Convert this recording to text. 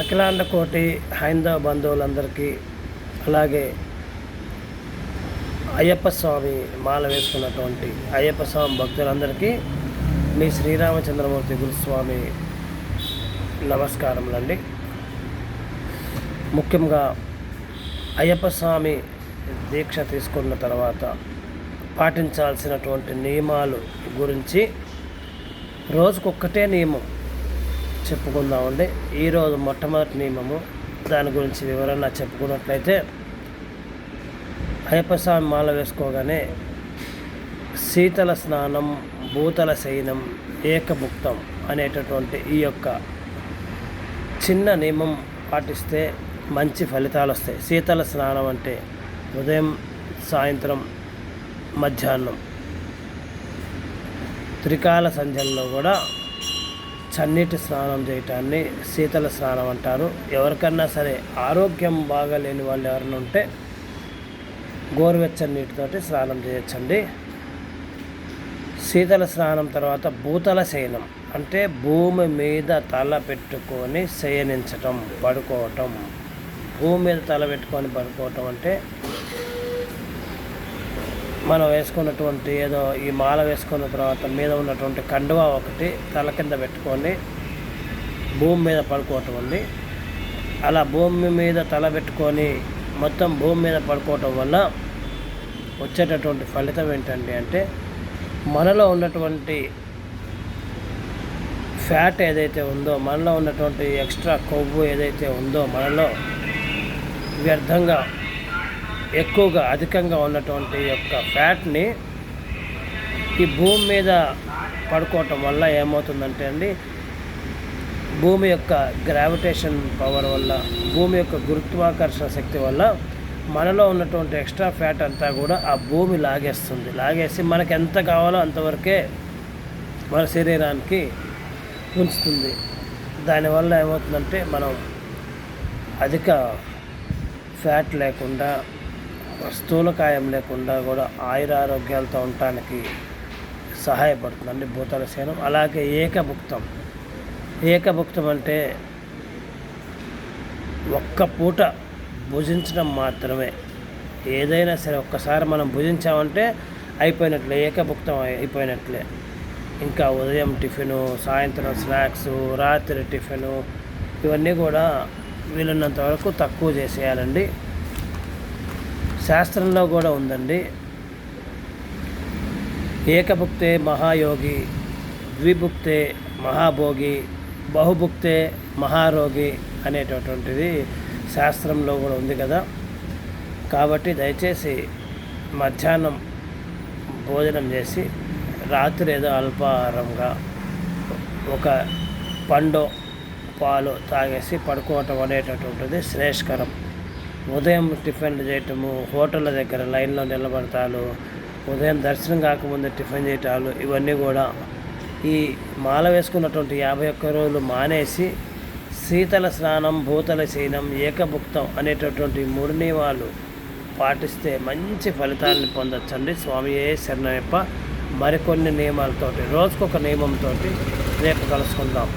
అఖిలాండ కోటి హైందవ బంధువులందరికీ అలాగే అయ్యప్ప స్వామి మాల వేసుకున్నటువంటి అయ్యప్ప స్వామి భక్తులందరికీ మీ శ్రీరామచంద్రమూర్తి గురుస్వామి నమస్కారములండి. ముఖ్యంగా అయ్యప్ప స్వామి దీక్ష తీసుకున్న తర్వాత పాటించాల్సినటువంటి నియమాలు గురించి రోజుకొక్కటే నియమం. చెప్పుకుందామండి. ఈరోజు మొట్టమొదటి నియమము. దాని గురించి వివరణ చెప్పుకున్నట్లయితే అయ్యప్ప స్వామి మాల వేసుకోగానే శీతల స్నానం భూతల శయనం ఏకభుక్తం అనేటటువంటి ఈ యొక్క చిన్న నియమం పాటిస్తే మంచి ఫలితాలు వస్తాయి. శీతల స్నానం అంటే ఉదయం సాయంత్రం మధ్యాహ్నం. త్రికాల సంధ్యల్లో కూడా చన్నీటి స్నానం చేయటాన్ని శీతల స్నానం అంటారు. ఎవరికన్నా సరే ఆరోగ్యం బాగాలేని వాళ్ళు ఎవరైనా ఉంటే గోరువెచ్చని నీటితోటి స్నానం చేయొచ్చండి. శీతల స్నానం తర్వాత భూతల శయనం అంటే భూమి మీద తల పెట్టుకొని శయనించటం పడుకోవటం. భూమి మీద తల పెట్టుకొని పడుకోవటం అంటే మనం వేసుకున్నటువంటి ఏదో ఈ మాల వేసుకున్న తర్వాత మీద ఉన్నటువంటి కండువా ఒకటి తల కింద పెట్టుకొని భూమి మీద పడుకోవటం ఉంది అలా భూమి మీద తల పెట్టుకొని మొత్తం భూమి మీద పడుకోవటం వల్ల వచ్చేటటువంటి ఫలితం ఏంటండి అంటే మనలో ఉన్నటువంటి ఫ్యాట్ ఏదైతే ఉందో మనలో ఉన్నటువంటి ఎక్స్ట్రా కొవ్వు ఏదైతే ఉందో మనలో వ్యర్థంగా ఎక్కువగా అధికంగా ఉన్నటువంటి యొక్క ఫ్యాట్ని ఈ భూమి మీద పడుకోవటం వల్ల ఏమవుతుందంటే అండి భూమి యొక్క గ్రావిటేషన్ పవర్ వల్ల భూమి యొక్క గురుత్వాకర్షణ శక్తి వల్ల మనలో ఉన్నటువంటి ఎక్స్ట్రా ఫ్యాట్ అంతా కూడా ఆ భూమి లాగేస్తుంది. లాగేసి మనకు ఎంత కావాలో అంతవరకే మన శరీరానికి ఉంచుతుంది. దానివల్ల ఏమవుతుందంటే మనం అధిక ఫ్యాట్ లేకుండా స్థూలకాయం లేకుండా కూడా ఆయురారోగ్యాలతో ఉండటానికి సహాయపడుతుందండి భూతల సేనం. అలాగే ఏకభుక్తం. ఏకభుక్తం అంటే ఒక్క పూట భుజించడం మాత్రమే. ఏదైనా సరే ఒక్కసారి మనం భుజించామంటే అయిపోయినట్లే. ఏకభుక్తం అయిపోయినట్లే. ఇంకా ఉదయం టిఫిను సాయంత్రం స్నాక్స్ రాత్రి టిఫిను ఇవన్నీ కూడా వీలున్నంత వరకు తక్కువ చేసేయాలండి. శాస్త్రంలో కూడా ఉందండి. ఏకభుక్తే మహాయోగి ద్విభుక్తే మహాభోగి బహుభుక్తే మహారోగి అనేటటువంటిది శాస్త్రంలో కూడా ఉంది కదా. కాబట్టి దయచేసి మధ్యాహ్నం భోజనం చేసి రాత్రి ఏదో అల్పాహారంగా ఒక పండు పాలు తాగేసి పడుకోవటం అనేటటువంటిది శ్రేష్కరం ఉదయం టిఫిన్లు చేయటము హోటళ్ళ దగ్గర లైన్లో నిలబడతాలు ఉదయం దర్శనం కాకముందు టిఫిన్ చేయటాలు ఇవన్నీ కూడా ఈ మాల వేసుకున్నటువంటి యాభై ఒక్క రోజులు మానేసి శీతల స్నానం భూతల శయనం ఏకభుక్తం అనేటటువంటి మూడు నియమాలు పాటిస్తే మంచి ఫలితాలను పొందొచ్చండి. స్వామి ఏ మరికొన్ని నియమాలతోటి రోజుకొక నియమంతో రేపు కలుసుకుందాం.